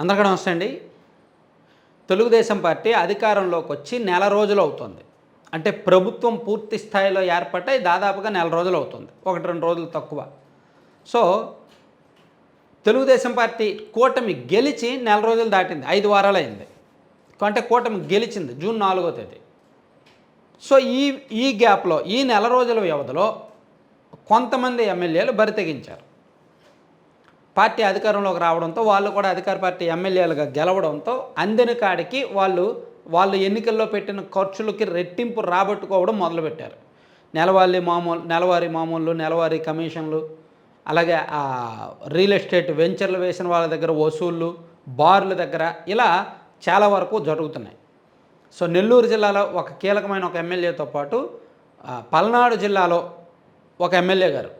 అందరికీ నమస్తే అండి. తెలుగుదేశం పార్టీ అధికారంలోకి వచ్చి నెల రోజులు అవుతుంది. అంటే ప్రభుత్వం పూర్తి స్థాయిలో ఏర్పడ్డాయి దాదాపుగా నెల రోజులు అవుతుంది. ఒకటి రెండు రోజులు తక్కువ. సో తెలుగుదేశం పార్టీ కూటమి గెలిచి నెల రోజులు దాటింది. ఐదు వారాలు అయింది అంటే కూటమి గెలిచింది జూన్ నాలుగో తేదీ. సో ఈ ఈ గ్యాప్లో ఈ నెల రోజుల వ్యవధిలో కొంతమంది ఎమ్మెల్యేలు బరి తెగించారు. పార్టీ అధికారంలోకి రావడంతో వాళ్ళు కూడా అధికార పార్టీ ఎమ్మెల్యేలుగా గెలవడంతో అందిన కాడికి వాళ్ళు వాళ్ళు ఎన్నికల్లో పెట్టిన ఖర్చులకి రెట్టింపు రాబట్టుకోవడం మొదలుపెట్టారు. నెలవారీ మామూలు నెలవారీ మామూలు నెలవారీ కమిషన్లు అలాగే రియల్ ఎస్టేట్ వెంచర్లు వేసిన వాళ్ళ దగ్గర వసూళ్ళు బార్ల దగ్గర ఇలా చాలా వరకు జరుగుతున్నాయి. సో నెల్లూరు జిల్లాలో ఒక కీలకమైన ఒక ఎమ్మెల్యేతో పాటు పల్నాడు జిల్లాలో ఒక ఎమ్మెల్యే గారు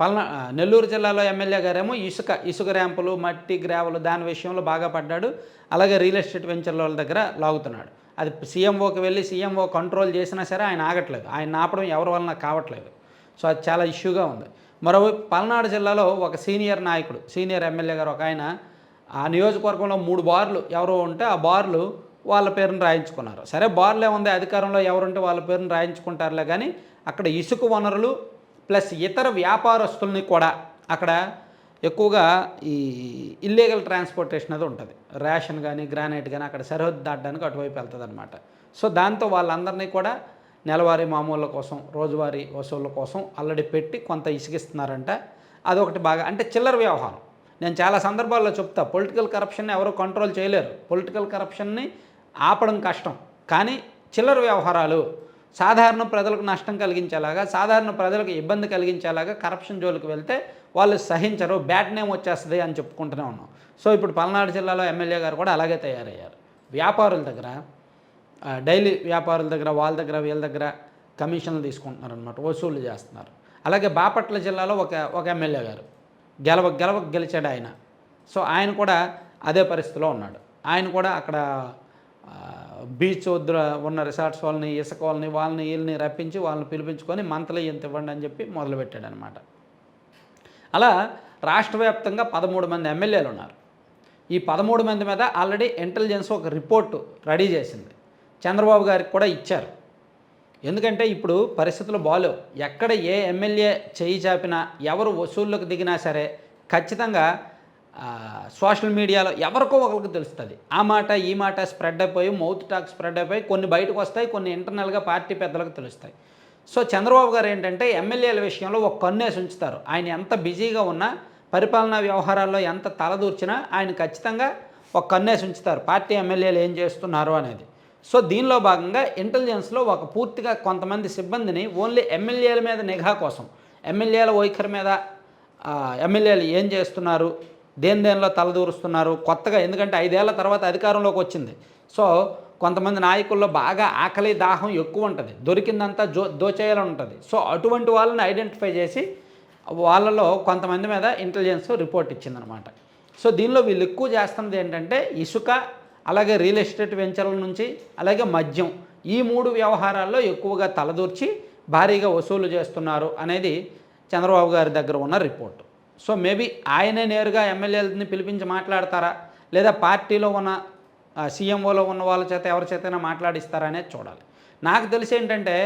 పల్నా నెల్లూరు జిల్లాలో ఎమ్మెల్యే గారేమో ఇసుక ఇసుక ర్యాంపులు మట్టి గ్రావెలు దాని విషయంలో బాగా పడ్డాడు. అలాగే రియల్ ఎస్టేట్ వెంచర్ల వాళ్ళ దగ్గర లాగుతున్నాడు. అది సీఎంఓకి వెళ్ళి సీఎంఓ కంట్రోల్ చేసినా సరే ఆయన ఆగట్లేదు. ఆయన ఆపడం ఎవరి వలన కావట్లేదు. సో అది చాలా ఇష్యూగా ఉంది. మరోవైపు పల్నాడు జిల్లాలో ఒక సీనియర్ నాయకుడు సీనియర్ ఎమ్మెల్యే గారు ఒక ఆయన ఆ నియోజకవర్గంలో మూడు బార్లు ఎవరో ఉంటే ఆ బార్లు వాళ్ళ పేరును రాయించుకున్నారు. సరే బార్లే ఉంది అధికారంలో ఎవరుంటే వాళ్ళ పేరును రాయించుకుంటారులే కానీ అక్కడ ఇసుక వనరులు ప్లస్ ఇతర వ్యాపారస్తుల్ని కూడా అక్కడ ఎక్కువగా ఈ ఇల్లీగల్ ట్రాన్స్పోర్టేషన్ అది ఉంటుంది. రేషన్ కానీ గ్రానైట్ కానీ అక్కడ సరిహద్దు దాటడానికి అటువైపు వెళ్తుంది అనమాట సో దాంతో వాళ్ళందరినీ కూడా నెలవారీ మామూళ్ళ కోసం రోజువారీ వసూళ్ళ కోసం అల్లడి పెట్టి కొంత ఇసుకిస్తున్నారంట అదొకటి బాగా అంటే చిల్లర వ్యవహారం. నేను చాలా సందర్భాల్లో చెప్తా పొలిటికల్ కరప్షన్ని ఎవరు కంట్రోల్ చేయలేరు. పొలిటికల్ కరప్షన్ని ఆపడం కష్టం. కానీ చిల్లర వ్యవహారాలు సాధారణ ప్రజలకు నష్టం కలిగించేలాగా సాధారణ ప్రజలకు ఇబ్బంది కలిగించేలాగా కరప్షన్ జోలికి వెళ్తే వాళ్ళు సహించరు బ్యాడ్ నేమ్ వచ్చేస్తుంది అని చెప్పుకుంటూనే ఉన్నాం. సో ఇప్పుడు పల్నాడు జిల్లాలో ఎమ్మెల్యే గారు కూడా అలాగే తయారయ్యారు. వ్యాపారుల దగ్గర డైలీ వ్యాపారుల దగ్గర వాళ్ళ దగ్గర వీళ్ళ దగ్గర కమిషన్లు తీసుకుంటున్నారు అనమాట వసూలు చేస్తున్నారు. అలాగే బాపట్ల జిల్లాలో ఒక ఒక ఎమ్మెల్యే గారు గెలవ గెలవ గెలిచాడు ఆయన. సో ఆయన కూడా అదే పరిస్థితిలో ఉన్నాడు. ఆయన కూడా అక్కడ బీచ్ వద్ద ఉన్న రిసార్ట్స్ వాళ్ళని ఇసుక వాళ్ళని వాళ్ళని వీళ్ళని రప్పించి వాళ్ళని పిలిపించుకొని మంత్లీ ఇంత ఇవ్వండి అని చెప్పి మొదలుపెట్టాడు అనమాట అలా రాష్ట్ర వ్యాప్తంగా పదమూడు మంది ఎమ్మెల్యేలు ఉన్నారు. ఈ పదమూడు మంది మీద ఆల్రెడీ ఇంటెలిజెన్స్ ఒక రిపోర్టు రెడీ చేసింది. చంద్రబాబు గారికి కూడా ఇచ్చారు. ఎందుకంటే ఇప్పుడు పరిస్థితులు బాలేవు. ఎక్కడ ఏ ఎమ్మెల్యే చేయి చాపినా ఎవరు వసూళ్ళకు దిగినా సరే ఖచ్చితంగా సోషల్ మీడియాలో ఎవరికో ఒకరికి తెలుస్తుంది. ఆ మాట ఈ మాట స్ప్రెడ్ అయిపోయి మౌత్ టాక్ స్ప్రెడ్ అయిపోయి కొన్ని బయటకు వస్తాయి కొన్ని ఇంటర్నల్గా పార్టీ పెద్దలకు తెలుస్తాయి. సో చంద్రబాబు గారు ఏంటంటే ఎమ్మెల్యేల విషయంలో ఒక కన్నేసి ఉంచుతారు. ఆయన ఎంత బిజీగా ఉన్నా పరిపాలనా వ్యవహారాల్లో ఎంత తలదూర్చినా ఆయన ఖచ్చితంగా ఒక కన్నేసి ఉంచుతారు. పార్టీ ఎమ్మెల్యేలు ఏం చేస్తున్నారు అనేది. సో దీనిలో భాగంగా ఇంటెలిజెన్స్లో ఒక పూర్తిగా కొంతమంది సిబ్బందిని ఓన్లీ ఎమ్మెల్యేల మీద నిఘా కోసం ఎమ్మెల్యేల వైఖరి మీద ఎమ్మెల్యేలు ఏం చేస్తున్నారు దేని దేనిలో తలదూరుస్తున్నారు? కొత్తగా ఎందుకంటే ఐదేళ్ళ తర్వాత అధికారంలోకి వచ్చింది. సో కొంతమంది నాయకుల్లో బాగా ఆకలి దాహం ఎక్కువ ఉంటుంది. దొరికిందంతా జో దోచేయాలని ఉంటుంది. సో అటువంటి వాళ్ళని ఐడెంటిఫై చేసి వాళ్ళలో కొంతమంది మీద ఇంటెలిజెన్స్ రిపోర్ట్ ఇచ్చిందనమాట. సో దీనిలో వీళ్ళు ఎక్కువ చేస్తున్నది ఏంటంటే ఇసుక అలాగే రియల్ ఎస్టేట్ వెంచర్ల నుంచి అలాగే మద్యం ఈ మూడు వ్యవహారాల్లో ఎక్కువగా తలదూర్చి భారీగా వసూలు చేస్తున్నారు అనేది చంద్రబాబు గారి దగ్గర ఉన్న రిపోర్టు. సో మేబీ ఆయనే నేరుగా ఎమ్మెల్యేలని పిలిపించి మాట్లాడతారా? లేదా పార్టీలో ఉన్న ఆ, సీఎంఓలో ఉన్న వాళ్ళ చేత ఎవరి చేతైనా మాట్లాడిస్తారా అనేది చూడాలి. నాకు తెలిసి ఏంటంటే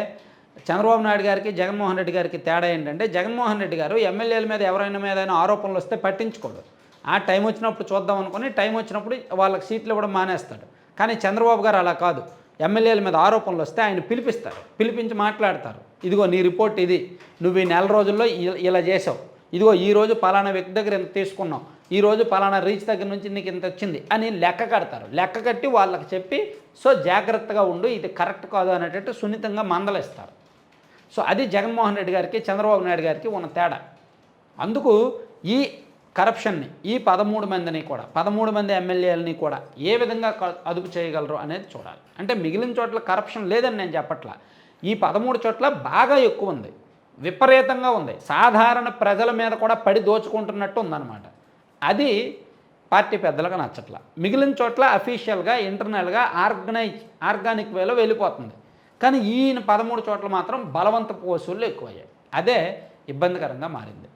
చంద్రబాబు నాయుడు గారికి జగన్మోహన్ రెడ్డి గారికి తేడా ఏంటంటే జగన్మోహన్ రెడ్డి గారు ఎమ్మెల్యేల మీద ఎవరైనా మీద ఆరోపణలు వస్తే పట్టించుకోడు. ఆ టైం వచ్చినప్పుడు చూద్దాం అనుకుని టైం వచ్చినప్పుడు వాళ్ళకి సీట్లు ఇవ్వడం మానేస్తాడు. కానీ చంద్రబాబు గారు అలా కాదు. ఎమ్మెల్యేల మీద ఆరోపణలు వస్తే ఆయన పిలిపిస్తారు. పిలిపించి మాట్లాడతారు. ఇదిగో నీ రిపోర్ట్ ఇది. నువ్వు ఈ నెల రోజుల్లో ఇలా చేసావు. ఇదిగో ఈ రోజు పలానా వ్యక్తి దగ్గర ఎంత తీసుకున్నాం ఈ రోజు పలానా రీచ్ దగ్గర నుంచి నీకు ఇంత వచ్చింది అని లెక్క కడతారు. లెక్క కట్టి వాళ్ళకి చెప్పి సో జాగ్రత్తగా ఉండు ఇది కరెక్ట్ కాదు అనేటట్టు సున్నితంగా మందలిస్తారు. సో అది జగన్మోహన్ రెడ్డి గారికి చంద్రబాబు నాయుడు గారికి ఉన్న తేడా. అందుకు ఈ కరప్షన్ని ఈ పదమూడు మందిని కూడా పదమూడు మంది ఎమ్మెల్యేలని కూడా ఏ విధంగా అదుపు చేయగలరు అనేది చూడాలి. అంటే మిగిలిన చోట్ల కరప్షన్ లేదని నేను చెప్పట్లా. ఈ పదమూడు చోట్ల బాగా ఎక్కువ ఉంది. విపరీతంగా ఉంది. సాధారణ ప్రజల మీద కూడా పడి దోచుకుంటున్నట్టు ఉందన్నమాట. అది పార్టీ పెద్దలకు నచ్చట్ల. మిగిలిన చోట్ల అఫీషియల్గా ఇంటర్నల్గా ఆర్గనైజ్ ఆర్గానిక్ వేలో వెళ్ళిపోతుంది. కానీ ఈయన పదమూడు చోట్ల మాత్రం బలవంత వసూళ్ళు ఎక్కువయ్యాయి. అదే ఇబ్బందికరంగా మారింది.